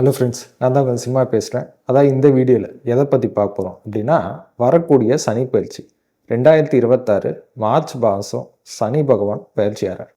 Hello friends நான் தான் கொஞ்சம் சினிமா பேசுகிறேன் அதான் இந்த வீடியோவில் எதை பற்றி பார்க்க போகிறோம் அப்படின்னா வரக்கூடிய சனி பயிற்சி. ரெண்டாயிரத்தி இருபத்தாறு மார்ச் மாதம் சனி பகவான் பயிற்சியாளர்.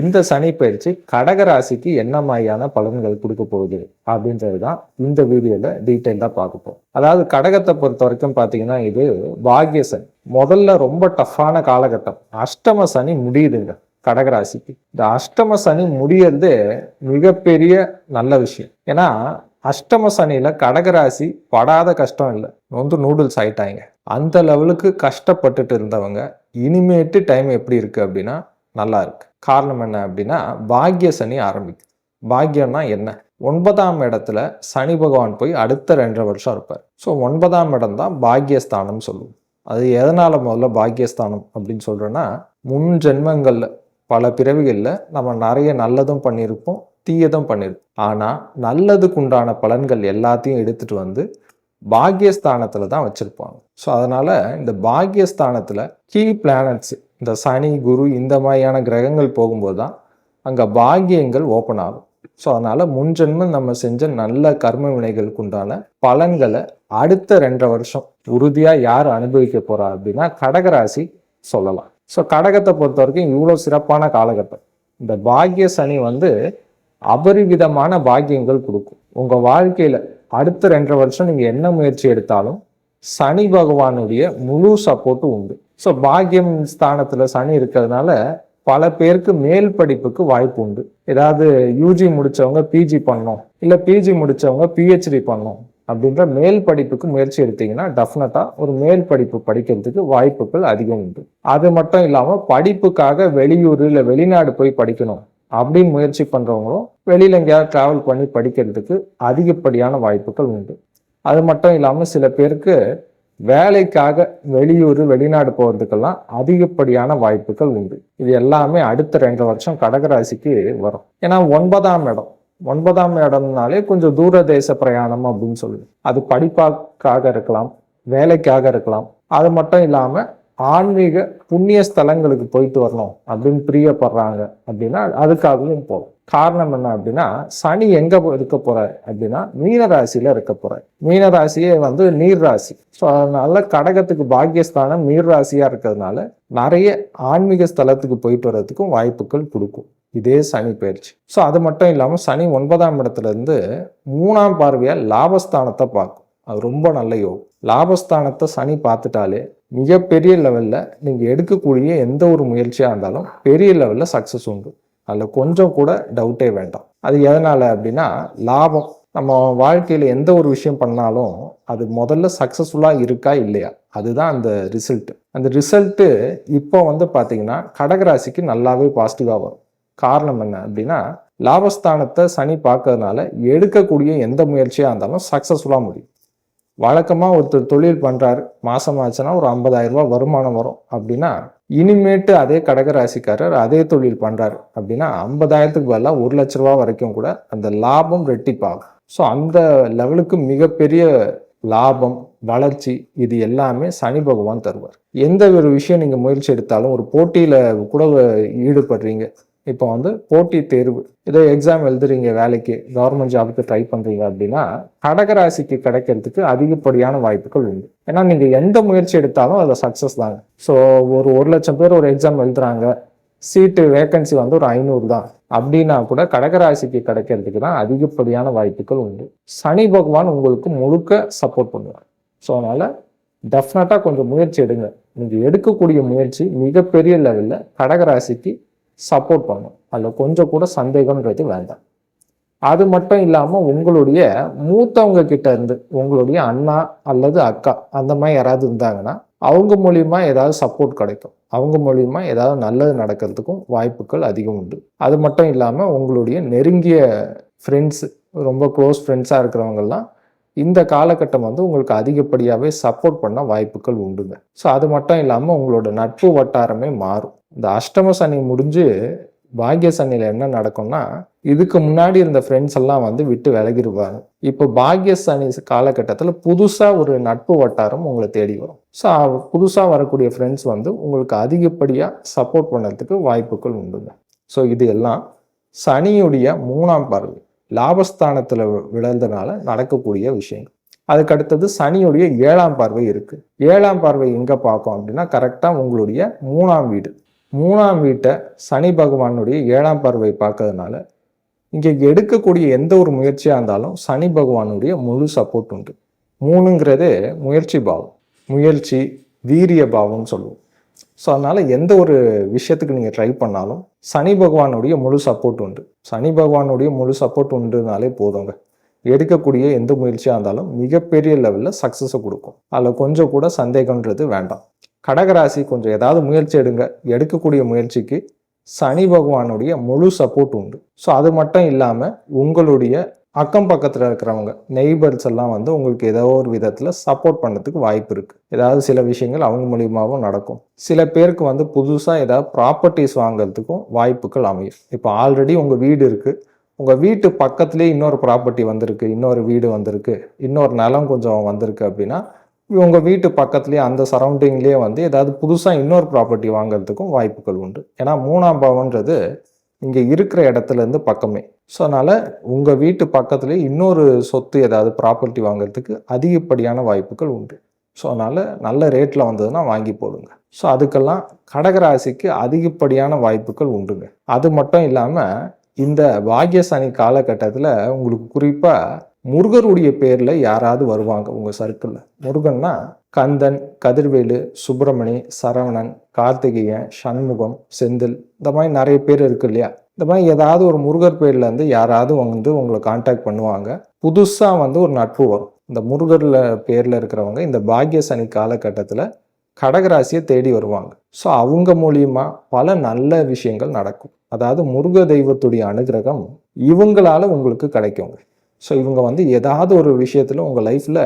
இந்த சனி பயிற்சி கடக ராசிக்கு என்ன மாதிரியான பலன்கள் கொடுக்க போகுது? அப்படின்றது தான் இந்த வீடியோவில் டீட்டெயிலாக பார்க்க போகிறோம் அதாவது கடகத்தை பொறுத்த வரைக்கும் பார்த்தீங்கன்னா இது பாக்ய சனி முதல்ல ரொம்ப டஃப்பான காலகட்டம். அஷ்டம சனி முடியுதுங்க. கடகராசிக்கு. இந்த அஷ்டம சனி முடியறது மிகப்பெரிய நல்ல விஷயம். ஏன்னா அஷ்டம சனியில கடகராசி படாத கஷ்டம் இல்லை. வந்து நூடுல்ஸ் ஆயிட்டாங்க அந்த லெவலுக்கு கஷ்டப்பட்டுட்டு இருந்தவங்க இனிமேட்டு டைம் எப்படி இருக்கு அப்படின்னா நல்லா இருக்கு. காரணம் என்ன அப்படின்னா பாக்ய சனி ஆரம்பிக்குது. பாக்யம்னா என்ன? ஒன்பதாம் இடத்துல சனி பகவான் போய் அடுத்த ரெண்டரை வருஷம் இருப்பார். ஸோ ஒன்பதாம் இடம் தான் பாக்யஸ்தானம் சொல்லுவோம். அது எதனால முதல்ல பாக்யஸ்தானம் அப்படின்னு சொல்றேன்னா முன் ஜென்மங்களில் பல பிறவிகளில் நம்ம நிறைய நல்லதும் பண்ணியிருப்போம் தீயதும் பண்ணியிருப்போம். ஆனால் நல்லதுக்கு உண்டான பலன்கள் எல்லாத்தையும் எடுத்துட்டு வந்து பாக்யஸ்தானத்தில் தான் வச்சுருப்பாங்க. ஸோ அதனால் இந்த பாக்யஸ்தானத்தில் கீ பிளானட்ஸ் இந்த சனி குரு இந்த மாதிரியான கிரகங்கள் போகும்போது தான் அங்கே பாக்கியங்கள் ஓப்பன் ஆகும். ஸோ அதனால் முன்ஜென்மம் நம்ம செஞ்ச நல்ல கர்ம வினைகளுக்கு உண்டான பலன்களை அடுத்த ரெண்டரை வருஷம் உறுதியாக யார் அனுபவிக்க போகிறா அப்படின்னா கடகராசி சொல்லலாம். ஸோ கடகத்தை பொறுத்த வரைக்கும் இவ்வளோ சிறப்பான காலகட்டம். இந்த பாக்கிய சனி வந்து அபரிவிதமான பாக்கியங்கள் கொடுக்கும். உங்கள் வாழ்க்கையில் அடுத்த ரெண்டரை வருஷம் நீங்கள் என்ன முயற்சி எடுத்தாலும் சனி பகவானுடைய முழு சப்போர்ட்டும் உண்டு. ஸோ பாக்கியம் ஸ்தானத்தில் சனி இருக்கிறதுனால பல பேருக்கு மேல் படிப்புக்கு வாய்ப்பு உண்டு. ஏதாவது யூஜி முடித்தவங்க பிஜி பண்ணோம் இல்லை பிஜி முடித்தவங்க பிஹெச்டி பண்ணோம் அப்படின்ற மேல் படிப்புக்கு முயற்சி எடுத்தீங்கன்னா டெஃபினட்டா ஒரு மேல் படிப்பு படிக்கிறதுக்கு வாய்ப்புகள் அதிகம் உண்டு. அது மட்டும் இல்லாம படிப்புக்காக வெளியூர் இல்லை வெளிநாடு போய் படிக்கணும் அப்படின்னு முயற்சி பண்றவங்களும் வெளியில எங்கேயாவது டிராவல் பண்ணி படிக்கிறதுக்கு அதிகப்படியான வாய்ப்புகள் உண்டு. அது மட்டும் இல்லாம சில பேருக்கு வேலைக்காக வெளியூர் வெளிநாடு போகிறதுக்கெல்லாம் அதிகப்படியான வாய்ப்புகள் உண்டு. இது எல்லாமே அடுத்த ரெண்டு வருஷம் கடகராசிக்கு வரும். ஏன்னா ஒன்பதாம் இடம். ஒன்பதாம் இடம்னாலே கொஞ்சம் தூர தேச பிரயாணம் அப்படின்னு சொல்லுது. அது படிப்பாக்காக இருக்கலாம் வேலைக்காக இருக்கலாம். அது மட்டும் இல்லாமல் ஆன்மீக புண்ணிய ஸ்தலங்களுக்கு போயிட்டு வரணும் அப்படின்னு பிரியப்படுறாங்க அப்படின்னா அதுக்காகவும் போகும். காரணம் என்ன அப்படின்னா சனி எங்க இருக்க போற அப்படின்னா மீனராசியில இருக்க போற மீனராசியே வந்து நீர் ராசி. ஸோ அதனால கடகத்துக்கு பாக்கியஸ்தானம் நீர் ராசியா இருக்கிறதுனால நிறைய ஆன்மீக ஸ்தலத்துக்கு போயிட்டு வர்றதுக்கும் வாய்ப்புகள் கொடுக்கும். இதே சனி பயிற்சி ஸோ அது மட்டும் இல்லாமல் சனி ஒன்பதாம் இடத்துல இருந்து மூணாம் பார்வையாக லாபஸ்தானத்தை பார்க்கும். அது ரொம்ப நல்ல யோகம். லாபஸ்தானத்தை சனி பார்த்துட்டாலே மிகப்பெரிய லெவலில் நீங்கள் எடுக்கக்கூடிய எந்த ஒரு முயற்சியாக இருந்தாலும் பெரிய லெவலில் சக்ஸஸ் உண்டு. அதில் கொஞ்சம் கூட டவுட்டே வேண்டாம். அது எதனால் அப்படின்னா லாபம். நம்ம வாழ்க்கையில் எந்த ஒரு விஷயம் பண்ணாலும் அது முதல்ல சக்ஸஸ்ஃபுல்லாக இருக்கா இல்லையா? அதுதான் அந்த ரிசல்ட்டு அந்த ரிசல்ட்டு இப்போ வந்து பார்த்தீங்கன்னா கடகராசிக்கு நல்லாவே பாசிட்டிவாக வரும். காரணம் என்ன அப்படின்னா லாபஸ்தானத்தை சனி பார்க்கறதுனால எடுக்கக்கூடிய எந்த முயற்சியாக இருந்தாலும் சக்ஸஸ்ஃபுல்லாக முடியும். வழக்கமாக ஒருத்தர் தொழில் பண்ணுறாரு மாதம் ஆச்சுன்னா ஒரு ஐம்பதாயிரம் ரூபாய் வருமானம் வரும் அப்படின்னா இனிமேட்டு அதே கடகராசிக்காரர் அதே தொழில் பண்ணுறாரு அப்படின்னா ஐம்பதாயிரத்துக்கு பதிலாக ஒரு லட்ச ரூபா வரைக்கும் கூட அந்த லாபம் ரெட்டிப்பாகும் ஸோ அந்த லெவலுக்கு மிகப்பெரிய லாபம் வளர்ச்சி இது எல்லாமே சனி பகவான் தருவார். எந்த ஒரு விஷயம் நீங்கள் முயற்சி எடுத்தாலும் ஒரு போட்டியில் கூட ஈடுபடுறீங்க இப்போ வந்து போட்டி தேர்வு. ஏதோ எக்ஸாம் எழுதுறீங்க வேலைக்கு கவர்மெண்ட் ஜாபுக்கு ட்ரை பண்றீங்க அப்படின்னா கடகராசிக்கு கிடைக்கிறதுக்கு அதிகப்படியான வாய்ப்புகள் உண்டு. ஏன்னா நீங்க எந்த முயற்சி எடுத்தாலும் அதில் சக்சஸ் தாங்க. ஸோ ஒரு ஒரு லட்சம் பேர் ஒரு எக்ஸாம் எழுதுறாங்க. சீட்டு வேக்கன்சி வந்து ஒரு ஐநூறு தான். அப்படின்னா கூட கடகராசிக்கு கிடைக்கிறதுக்கு தான் அதிகப்படியான வாய்ப்புகள் உண்டு. சனி பகவான் உங்களுக்கு முழுக்க சப்போர்ட் பண்ணுவார். ஸோ அதனால டெஃபினட்டாக கொஞ்சம் முயற்சி எடுங்க. நீங்கள் எடுக்கக்கூடிய முயற்சி மிகப்பெரிய லெவலில் கடகராசிக்கு சப்போர்ட் பண்ணும் அதில் கொஞ்சம் கூட சந்தேகம்ன்றது வேண்டாம். அது மட்டும் இல்லாமல் உங்களுடைய மூத்தவங்க கிட்ட இருந்து உங்களுடைய அண்ணா அல்லது அக்கா அந்த மாதிரி யாராவது இருந்தாங்கன்னா அவங்க மூலியமா ஏதாவது சப்போர்ட் கிடைக்கும். அவங்க மூலியமா ஏதாவது நல்லது நடக்கிறதுக்கும் வாய்ப்புகள் அதிகம் உண்டு. அது மட்டும் இல்லாமல் உங்களுடைய நெருங்கிய ஃப்ரெண்ட்ஸ் ரொம்ப க்ளோஸ் ஃப்ரெண்ட்ஸாக இருக்கிறவங்கெல்லாம் இந்த காலகட்டம் வந்து உங்களுக்கு அதிகப்படியாகவே சப்போர்ட் பண்ண வாய்ப்புகள் உண்டுங்க. ஸோ அது மட்டும் இல்லாமல் உங்களோட நட்பு வட்டாரமே மாறும். இந்த அஷ்டம சனி முடிஞ்சு பாக்ய சனியில் என்ன நடக்கும்னா இதுக்கு முன்னாடி இருந்த ஃப்ரெண்ட்ஸ் எல்லாம் வந்து விட்டு விலகிடுவாங்க இப்போ பாக்ய சனி காலகட்டத்தில் புதுசாக ஒரு நட்பு வட்டாரம் உங்களை தேடி வரும். ஸோ புதுசாக வரக்கூடிய ஃப்ரெண்ட்ஸ் வந்து உங்களுக்கு அதிகப்படியாக சப்போர்ட் பண்ணுறதுக்கு வாய்ப்புகள் உண்டுங்க. ஸோ இது எல்லாம் சனியுடைய மூணாம் பார்வை. லாபஸ்தானத்தில் விழுந்தனால நடக்கக்கூடிய விஷயங்கள். அதுக்கு அடுத்தது சனியுடைய ஏழாம் பார்வை இருக்குது ஏழாம் பார்வை எங்கே பார்க்கும் அப்படின்னா கரெக்டாக உங்களுடைய மூணாம் வீடு. மூணாம் வீட்டை சனி பகவானுடைய ஏழாம் பார்வை பார்க்கறதுனால இங்கே எடுக்கக்கூடிய எந்த ஒரு முயற்சியாக இருந்தாலும் சனி பகவானுடைய முழு சப்போர்ட் உண்டு. மூணுங்கிறதே முயற்சி பாவம். முயற்சி வீரிய பாவம்னு சொல்லுவோம். ஸோ அதனால் எந்த ஒரு விஷயத்துக்கு நீங்கள் ட்ரை பண்ணாலும் சனி பகவானுடைய முழு சப்போர்ட் உண்டு. சனி பகவானுடைய முழு சப்போர்ட் உண்டுனாலே போதுங்க. எடுக்கக்கூடிய எந்த முயற்சியாக இருந்தாலும் மிகப்பெரிய லெவலில் சக்ஸஸை கொடுக்கும். அதில் கொஞ்சம் கூட சந்தேகம்ன்றது வேண்டாம். கடகராசி கொஞ்சம் ஏதாவது முயற்சி எடுங்க. எடுக்கக்கூடிய முயற்சிக்கு சனி பகவானுடைய முழு சப்போர்ட் உண்டு. ஸோ அது மட்டும் இல்லாமல் உங்களுடைய அக்கம் பக்கத்தில் இருக்கிறவங்க நெய்பர்ஸ் எல்லாம் வந்து உங்களுக்கு ஏதோ ஒரு விதத்தில் சப்போர்ட் பண்ணதுக்கு வாய்ப்பு இருக்குது ஏதாவது சில விஷயங்கள் அவங்க மூலியமாகவும் நடக்கும். சில பேருக்கு வந்து புதுசாக ஏதாவது ப்ராப்பர்ட்டிஸ் வாங்குறதுக்கும் வாய்ப்புகள் அமையும். இப்போ ஆல்ரெடி உங்கள் வீடு இருக்குது உங்கள் வீட்டு பக்கத்துலேயே இன்னொரு ப்ராப்பர்ட்டி வந்திருக்கு இன்னொரு வீடு வந்திருக்கு இன்னொரு நிலம் கொஞ்சம் வந்திருக்கு அப்படின்னா உங்கள் வீட்டு பக்கத்துலேயே அந்த சரௌண்டிங்லேயே வந்து ஏதாவது புதுசாக இன்னொரு ப்ராப்பர்ட்டி வாங்குறதுக்கும் வாய்ப்புகள் உண்டு. ஏன்னா மூணாம் பவன்றது இங்கே இருக்கிற இடத்துல இருந்து பக்கமே. ஸோ அதனால் உங்கள் வீட்டு பக்கத்துலேயே இன்னொரு சொத்து ஏதாவது ப்ராப்பர்ட்டி வாங்குறதுக்கு அதிகப்படியான வாய்ப்புகள் உண்டு. ஸோ அதனால் நல்ல ரேட்டில் வந்ததுன்னா வாங்கி போடுங்க. ஸோ அதுக்கெல்லாம் கடகராசிக்கு அதிகப்படியான வாய்ப்புகள் உண்டுங்க. அது மட்டும் இல்லாமல் இந்த பாக்யசனி காலகட்டத்தில் உங்களுக்கு குறிப்பாக முருகருடைய பேரில் யாராவது வருவாங்க உங்கள் சர்க்கிளில் முருகன்னா கந்தன் கதிர்வேலு சுப்பிரமணி சரவணன் கார்த்திகேயன் சண்முகம் செந்தில் இந்த மாதிரி நிறைய பேர் இருக்கு இல்லையா? இந்த மாதிரி ஏதாவது ஒரு முருகர் பேர்லேருந்து யாராவது வந்து உங்களை காண்டாக்ட் பண்ணுவாங்க. புதுசாக வந்து ஒரு நட்பு வரும். இந்த முருகரில் பேரில் இருக்கிறவங்க இந்த பாக்ய சனி காலகட்டத்தில் கடகராசியை தேடி வருவாங்க. ஸோ அவங்க மூலியமாக பல நல்ல விஷயங்கள் நடக்கும். அதாவது முருக தெய்வத்துடைய அனுகிரகம் இவங்களால உங்களுக்கு கிடைக்குங்க. ஸோ இவங்க வந்து ஏதாவது ஒரு விஷயத்தில் உங்கள் லைஃப்பில்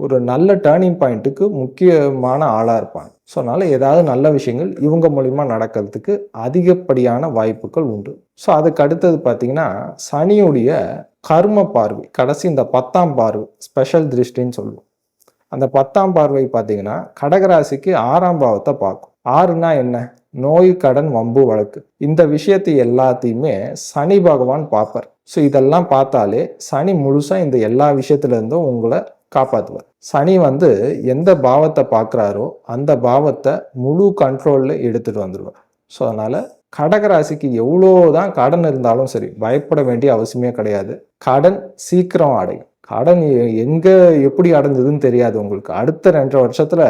ஒரு நல்ல டேர்னிங் பாயிண்ட்டுக்கு முக்கியமான ஆளாக இருப்பாங்க. ஸோ அதனால் ஏதாவது நல்ல விஷயங்கள் இவங்க மூலிமா நடக்கிறதுக்கு அதிகப்படியான வாய்ப்புகள் உண்டு. ஸோ அதுக்கு அடுத்தது பார்த்தீங்கன்னா சனியுடைய கர்ம பார்வை கடைசி இந்த பத்தாம் பார்வை ஸ்பெஷல் திருஷ்டின்னு சொல்லுவோம். அந்த பத்தாம் பார்வை பார்த்தீங்கன்னா கடகராசிக்கு ஆறாம் பாவத்தை பார்க்கும். ஆறுனா என்ன? நோய் கடன் வம்பு வழக்கு. இந்த விஷயத்தை எல்லாத்தையுமே சனி பகவான் பார்ப்பார். ஸோ இதெல்லாம் பார்த்தாலே சனி முழுசாக இந்த எல்லா விஷயத்துலேருந்தும் உங்களை காப்பாற்றுவார் சனி வந்து எந்த பாவத்தை பார்க்குறாரோ அந்த பாவத்தை முழு கண்ட்ரோலில் எடுத்துகிட்டு வந்துடுவார் ஸோ அதனால் கடகராசிக்கு எவ்வளோ தான் கடன் இருந்தாலும் சரி பயப்பட வேண்டிய அவசியமே கிடையாது. கடன் சீக்கிரம் அடையும். கடன் எங்கே எப்படி அடைஞ்சதுன்னு தெரியாது உங்களுக்கு. அடுத்த ரெண்டரை வருஷத்தில்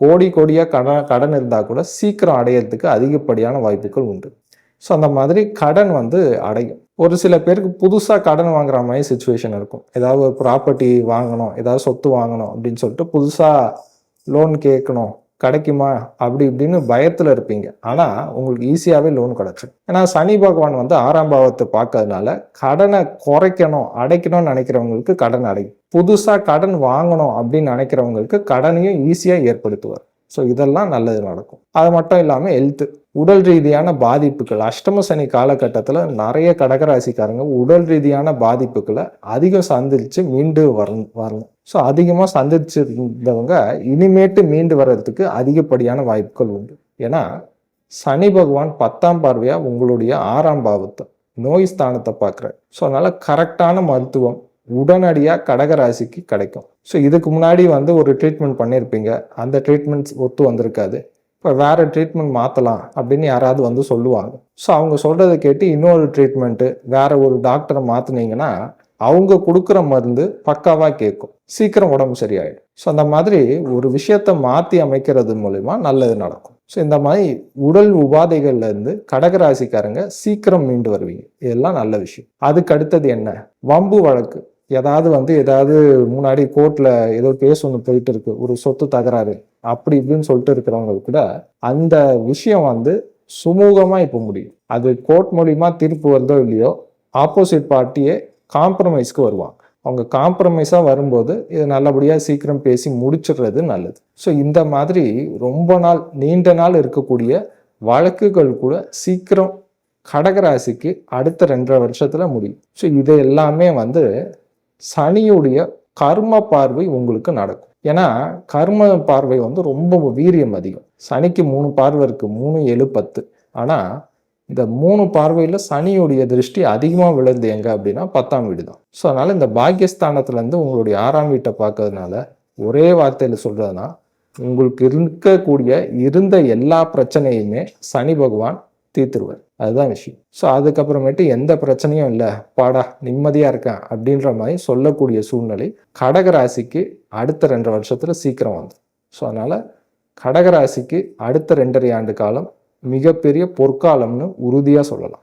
கோடி கோடியாக கடன் கடன் இருந்தால் கூட சீக்கிரம் அடையிறதுக்கு அதிகப்படியான வாய்ப்புகள் உண்டு. ஸோ அந்த மாதிரி கடன் வந்து அடையும். ஒரு சில பேருக்கு புதுசாக கடன் வாங்குற மாதிரி சுச்சுவேஷன் இருக்கும். ஏதாவது ஒரு ப்ராப்பர்ட்டி வாங்கணும் ஏதாவது சொத்து வாங்கணும் அப்படின்னு சொல்லிட்டு புதுசாக லோன் கேட்கணும் கிடைக்குமா? அப்படி இப்படின்னு பயத்தில் இருப்பீங்க. ஆனால் உங்களுக்கு ஈஸியாகவே லோன் கிடைச்சிடும் ஏன்னா சனி பகவான் வந்து ஆறாம் பாவத்தை பார்க்கறதுனால கடனை குறைக்கணும் அடைக்கணும்னு நினைக்கிறவங்களுக்கு கடன் அடையும் புதுசாக கடன் வாங்கணும் அப்படின்னு நினைக்கிறவங்களுக்கு கடனையும் ஈஸியாக ஏற்படுத்துவார். ஸோ இதெல்லாம் நல்லது நடக்கும். அது மட்டும் இல்லாமல் ஹெல்த்து உடல் ரீதியான பாதிப்புகள். அஷ்டம சனி காலகட்டத்தில் நிறைய கடகராசிக்காரங்க உடல் ரீதியான பாதிப்புகளை அதிகம் சந்திச்சு மீண்டு வரணும் வரணும் ஸோ அதிகமாக சந்திச்சிருந்தவங்க இனிமேட்டு மீண்டு வர்றதுக்கு அதிகப்படியான வாய்ப்புகள் உண்டு. ஏன்னா சனி பகவான் பத்தாம் பார்வையாக உங்களுடைய ஆறாம் பாவத்தை நோய் ஸ்தானத்தை பார்க்குறாரு. ஸோ அதனால் கரெக்டான மருத்துவம் உடனடியாக கடகராசிக்கு கிடைக்கும். ஸோ இதுக்கு முன்னாடி வந்து ஒரு ட்ரீட்மெண்ட் பண்ணியிருப்பீங்க அந்த ட்ரீட்மெண்ட்ஸ் ஒத்து வந்திருக்காது. இப்போ வேறு ட்ரீட்மெண்ட் மாற்றலாம் அப்படின்னு யாராவது வந்து சொல்லுவாங்க. ஸோ அவங்க சொல்கிறத கேட்டு இன்னொரு ட்ரீட்மெண்ட்டு வேறு ஒரு டாக்டரை மாற்றினீங்கன்னா அவங்க கொடுக்குற மருந்து பக்காவாக கேட்கும். சீக்கிரம் உடம்பு சரியாயிடும். ஸோ அந்த மாதிரி ஒரு விஷயத்த மாற்றி அமைக்கிறது மூலிமா நல்லது நடக்கும். ஸோ இந்த மாதிரி உடல் உபாதைகள்லேருந்து கடகராசிக்காரங்க சீக்கிரம் மீண்டு வருவீங்க. இதெல்லாம் நல்ல விஷயம். அதுக்கு அடுத்தது என்ன? வம்பு வழக்கு. ஏதாவது வந்து ஏதாவது முன்னாடி கோர்ட்ல ஏதோ கேஸ் ஒன்று போயிட்டு இருக்கு. ஒரு சொத்து தகராறு. அப்படி இப்படின்னு சொல்லிட்டு இருக்கிறவங்க கூட அந்த விஷயம் வந்து சுமூகமா இப்போ முடியும். அது கோர்ட் மூலியமா தீர்ப்பு வருதோ இல்லையோ ஆப்போசிட் பார்ட்டியே காம்ப்ரமைஸ்க்கு வருவாங்க. அவங்க காம்ப்ரமைஸாக வரும்போது இதை நல்லபடியாக சீக்கிரம் பேசி முடிச்சிடுறது நல்லது. ஸோ இந்த மாதிரி ரொம்ப நாள் நீண்ட நாள் இருக்கக்கூடிய வழக்குகள் கூட சீக்கிரம் கடகராசிக்கு அடுத்த ரெண்டரை வருஷத்தில் முடியும். ஸோ இது எல்லாமே வந்து சனியுடைய கர்ம பார்வை உங்களுக்கு நடக்கும். ஏன்னா கர்ம பார்வை வந்து ரொம்ப வீரியம் அதிகம். சனிக்கு மூணு பார்வை இருக்குது மூணு ஏழு பத்து. ஆனால் இந்த மூணு பார்வையில் சனியுடைய திருஷ்டி அதிகமாக விழுந்து எங்க அப்படின்னா பத்தாம் வீடு தான். ஸோ அதனால் இந்த பாக்கியஸ்தானத்துலேருந்து உங்களுடைய ஆறாம் வீட்டை பார்க்கறதுனால ஒரே வார்த்தையில் சொல்கிறதுனா உங்களுக்கு இருக்கக்கூடிய இருந்த எல்லா பிரச்சனையுமே சனி பகவான் தீர்த்துருவார். அதுதான் விஷயம். ஸோ அதுக்கப்புறமேட்டு எந்த பிரச்சனையும் இல்லை. பாடா நிம்மதியாக இருக்கேன் அப்படின்ற மாதிரி சொல்லக்கூடிய சூழ்நிலை கடகராசிக்கு அடுத்த ரெண்டு வருஷத்தில் சீக்கிரம் வந்து. ஸோ அதனால் கடகராசிக்கு அடுத்த ரெண்டரை ஆண்டு காலம் மிகப்பெரிய பொற்காலம்னு உறுதியாக சொல்லலாம்.